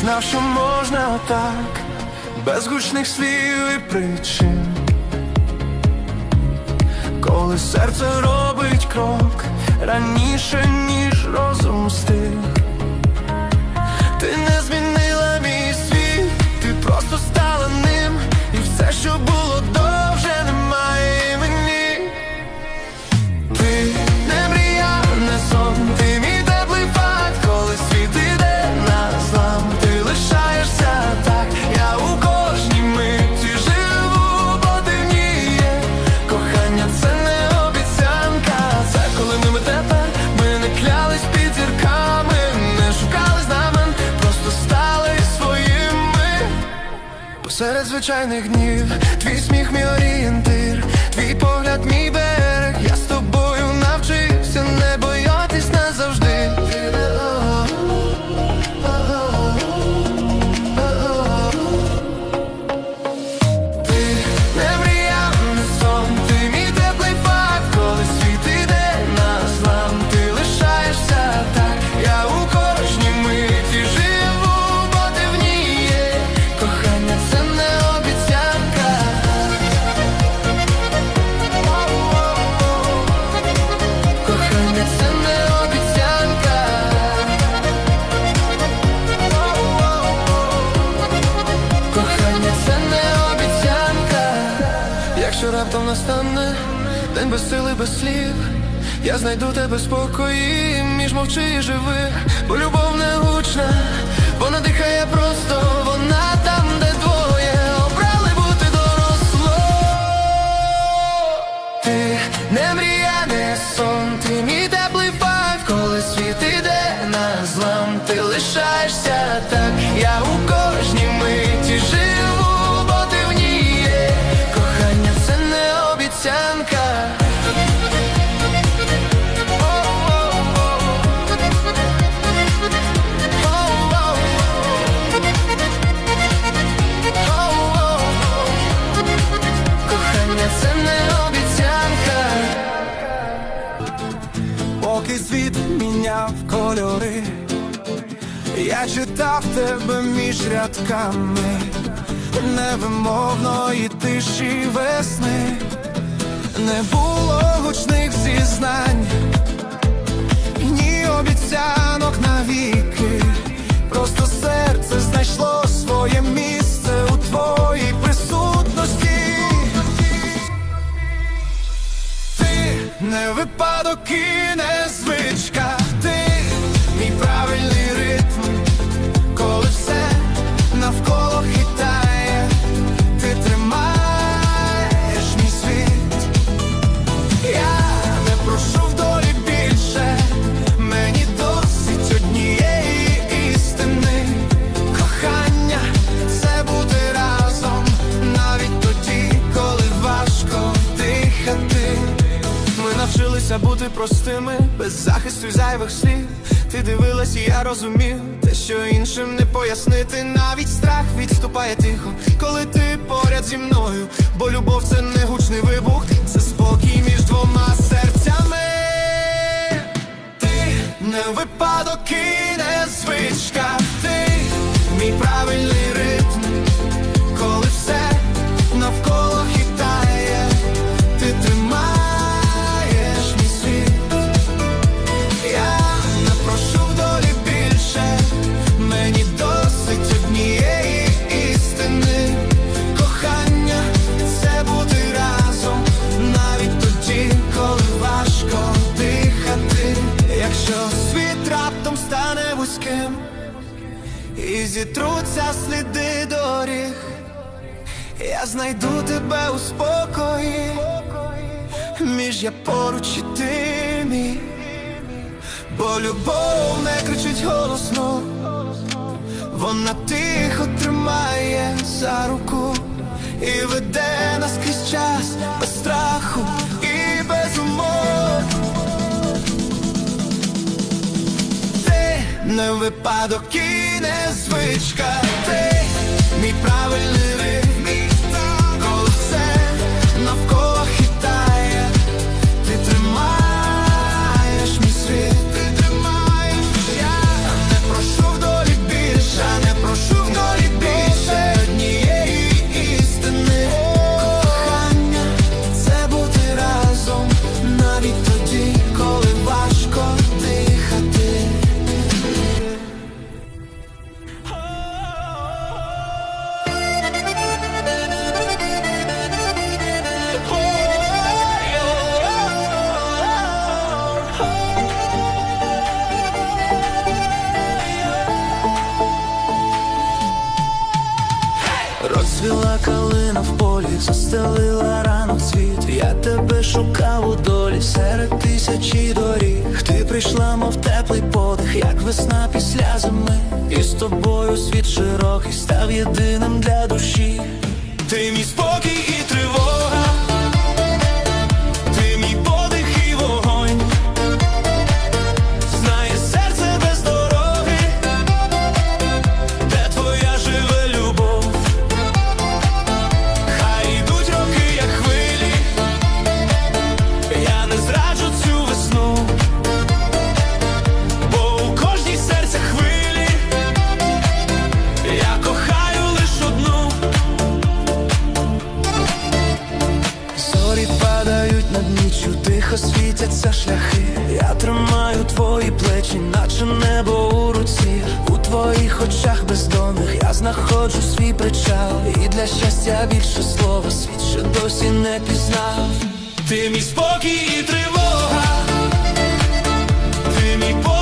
знав, що можна отак, без гучних слів і причин. Коли серце робить крок раніше, ніж розум встиг Ти не змінила мій світ, ти просто стала ним, і все, що було Посеред звичайних днів, твій сміх мій орієнтир, настане. День без сили, без слів, я знайду тебе спокої між мовчи і живи, бо любов не гучна, вона дихає просто, кольори, я читав тебе між рядками невимовної тиші весни, не було гучних зізнань, ні обіцянок навіки, просто серце знайшло своє місце у твоїй присутності. Ти не випадок і не розумів, те, що іншим не пояснити, навіть страх відступає тихо, коли ти поряд зі мною, бо любов це не гучний вибух, це спокій між двома серцями. Ти не випадок і не звичка, я поруч і ти мій. Бо любов не кричить голосно, вона тихо тримає за руку і веде нас крізь час без страху і без умов. Ти не випадок і не звичка, ти мій правильний застелила рано світ, я тебе шукав у долі серед тисячі доріг. Ти прийшла, мов теплий подих, як весна після зими. І з тобою світ широкий став єдиним для душі. Ти мій спокій і світяться шляхи, я тримаю твої плечі, наче небо у руці, у твоїх очах бездомних я знаходжу свій причал, і для щастя більше слова світ ще досі не пізнав. Ти мій спокій і тривога, ти мій по.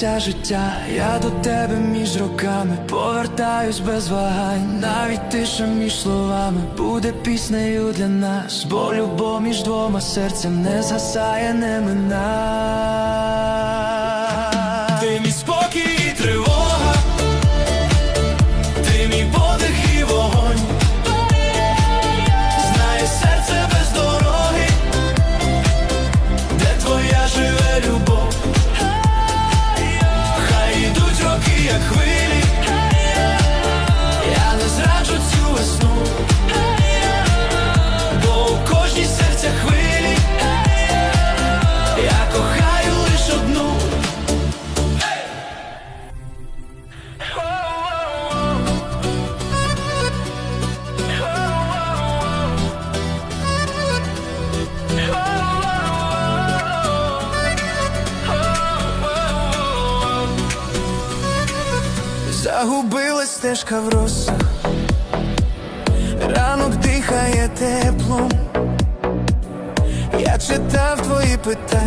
кінця життя, я до тебе між роками повертаюсь без вагань, навіть тиша між словами буде піснею для нас, бо любов між двома серцем не згасає, не минає. With that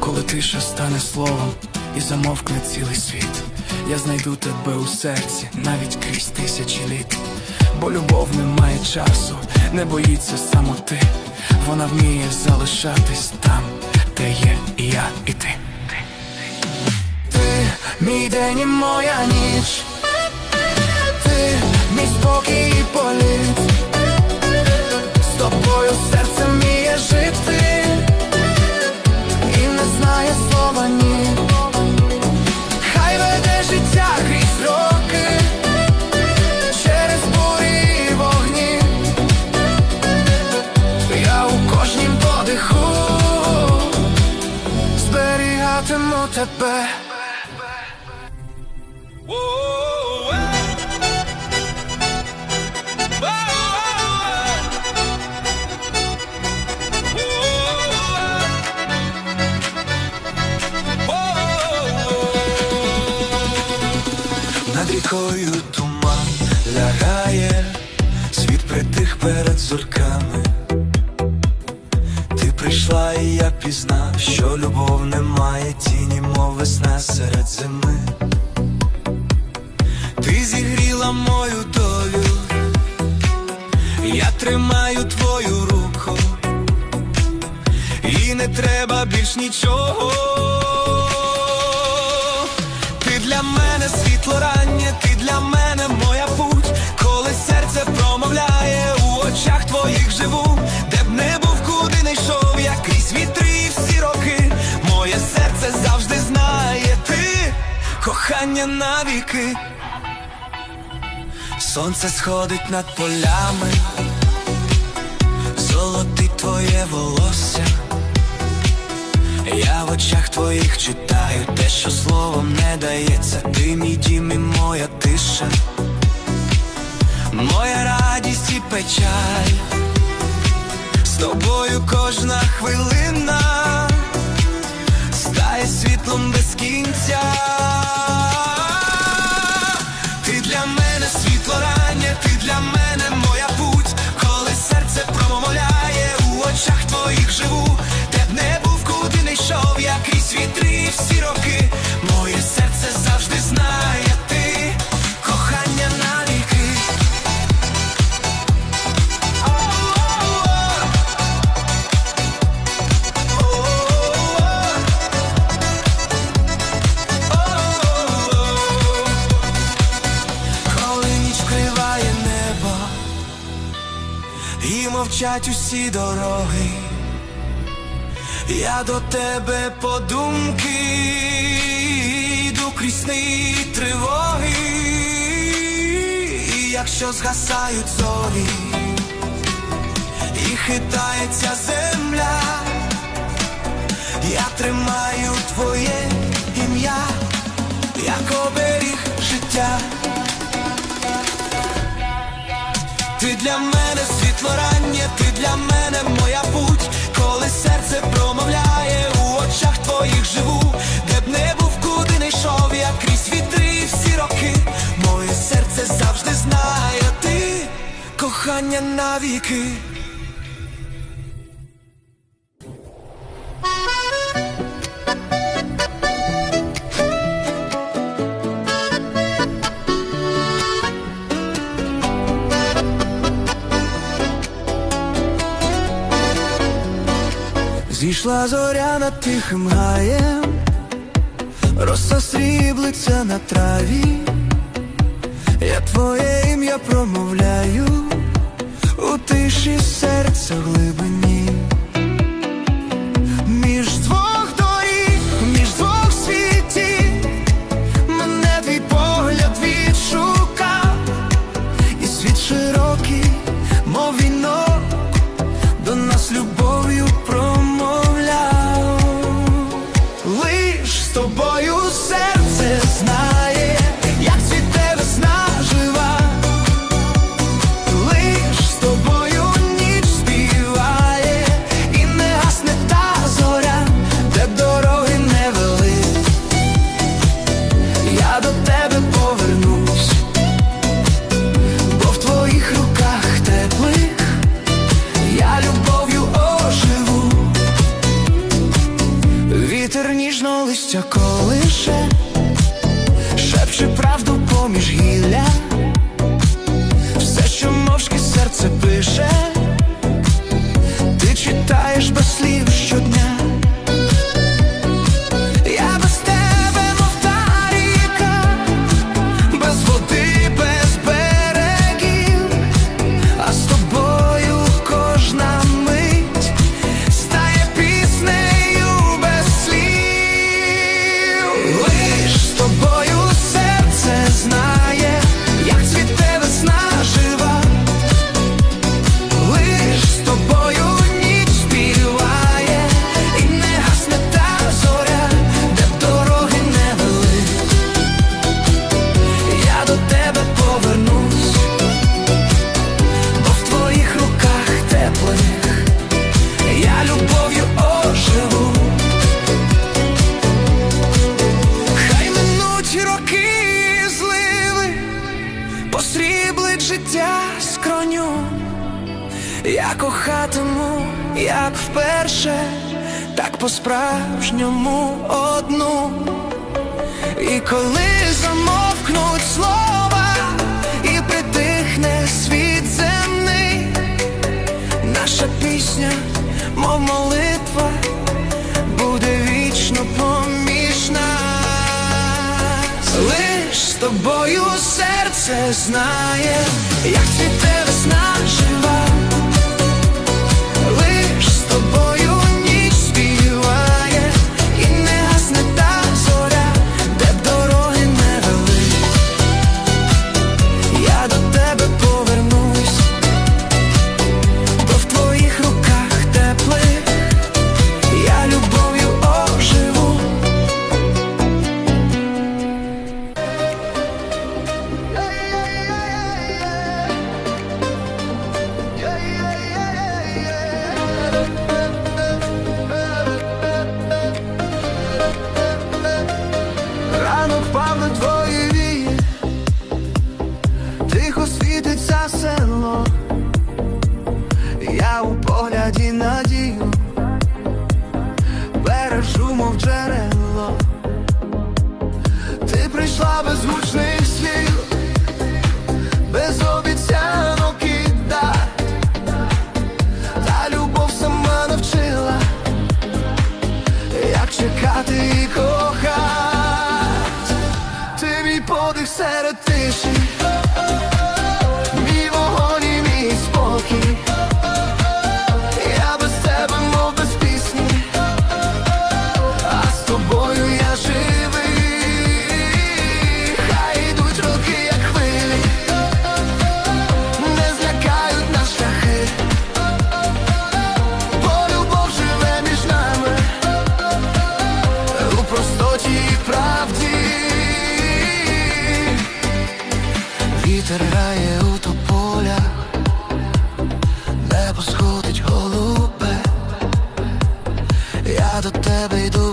коли тиша стане словом і замовкне цілий світ, я знайду тебе у серці навіть крізь тисячі літ, бо любов не має часу, не боїться самоти, вона вміє залишатись там, де є і я, і ти. Ти мій день і моя ніч, ти мій спокій і політ, з тобою серце міє жити знає слова ні. Хай веде життя крізь роки, через бурі і вогні. Я у кожнім подиху зберігатиму тебе. Кохання навіки. Сонце сходить над полями, золотить твоє волосся. Я в очах твоїх читаю те, що словом не дається. Ти мій дім і моя тиша, моя радість і печаль. З тобою кожна хвилина стає світлом без кінця. Живу, де б не був, куди не йшов, я крізь вітри всі роки, моє серце завжди знає ти, кохання навіки. Коли ніч вкриває небо і мовчать усі дороги, я до тебе подумки йду крізь тривоги, і якщо згасають зорі, і хитається земля, я тримаю твоє ім'я, як оберіг життя. Ти для мене світло раннє, ти для мене моя путь, серце промовляє, у очах твоїх живу, де б не був, куди не йшов, я крізь вітри всі роки, моє серце завжди знає ти, кохання навіки. Зійшла зоря над тихим гаєм, роса сріблиться на траві, я твоє ім'я промовляю у тиші серця глибині. вічно листя колише. по-справжньому одну, і коли замовкнуть слова, і притихне світ земний, наша пісня, мов молитва, буде вічно поміж нас Лиш з тобою серце знає, як ти. Вітер грає у тополях, небо сходить голубе, я до тебе йду.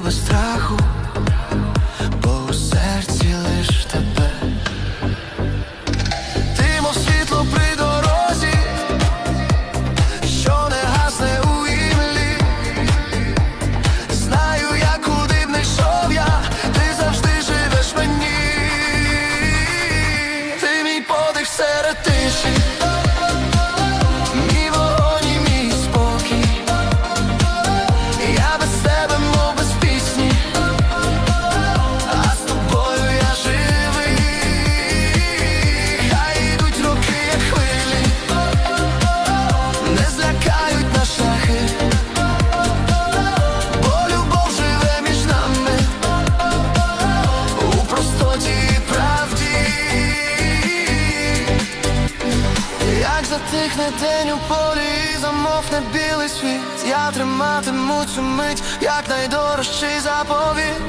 день у полі замовне білий світ. Я триматиму цю мить, як найдорожчий заповіт.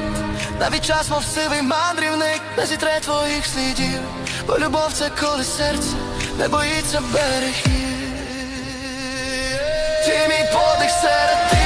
Навіть час, мов сивий мандрівник, не зітре твоїх слідів. Бо любов це коли серце не боїться берегів. Ти мій подих серед тих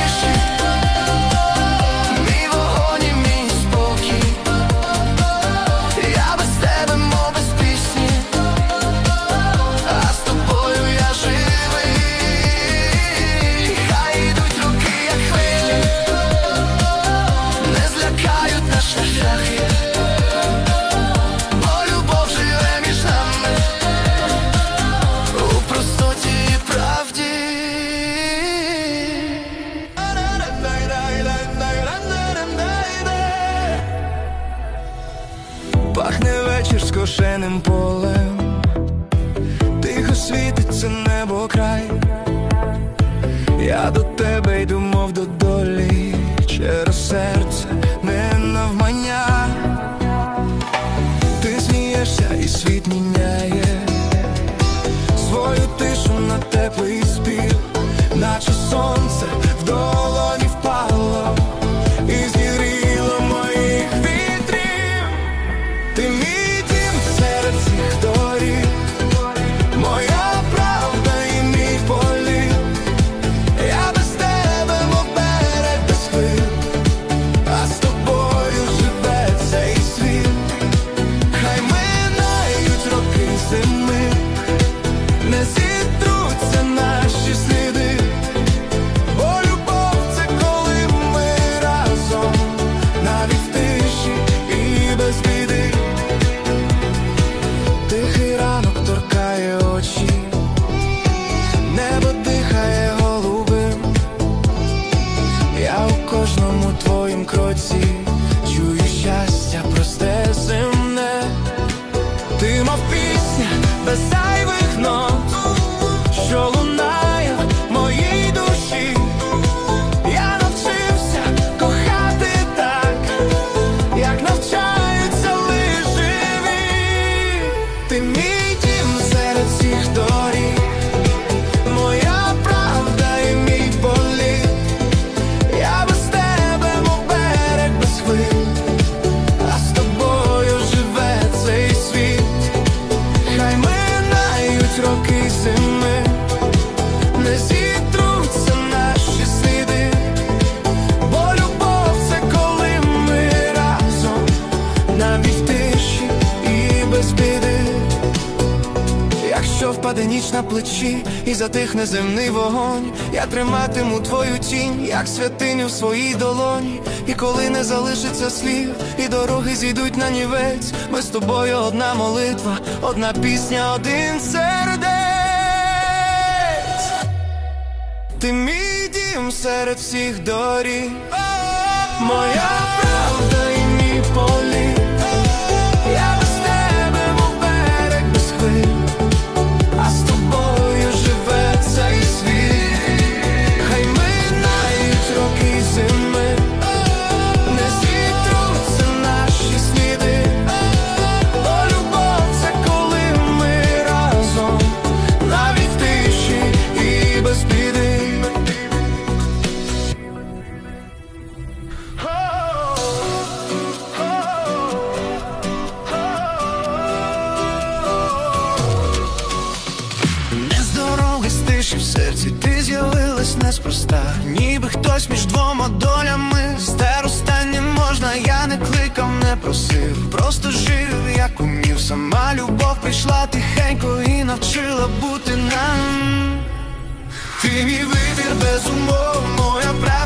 ніч і затихне земний вогонь, я триматиму твою тінь, як святиню в своїй долоні. І коли не залишиться слів, і дороги зійдуть на нівець, ми з тобою одна молитва, одна пісня, один сердець. Ти мій дім серед всіх доріг, моя просив, просто жив, як умів, сама любов прийшла тихенько і навчила бути нам. Ти мій вибір без умов, моя правда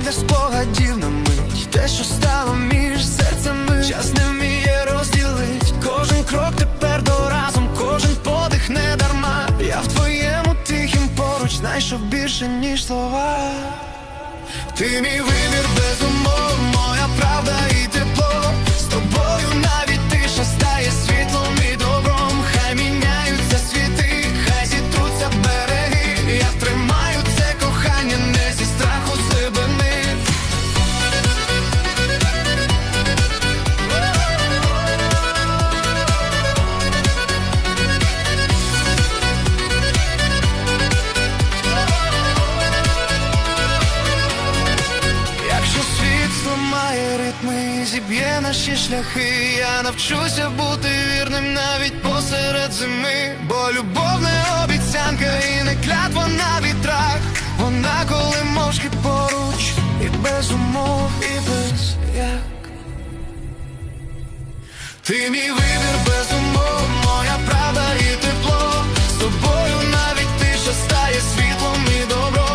для спогадів на мить. Те, що стало між серцями, час не вміє розділить. Кожен крок тепер до разом, кожен подих не дарма. Я в твоєму тихім поруч знайшов більше, ніж слова. Ти мій вибір без умов, моя правда і тепло. З тобою шляхи, я навчуся бути вірним навіть посеред зими, бо любов не обіцянка і не клятва на вітрах. Вона коли мовчки поруч, і без умов, і без як Ти мій вибір без умов, моя правда і тепло. З тобою навіть тиша стає світлом і добро.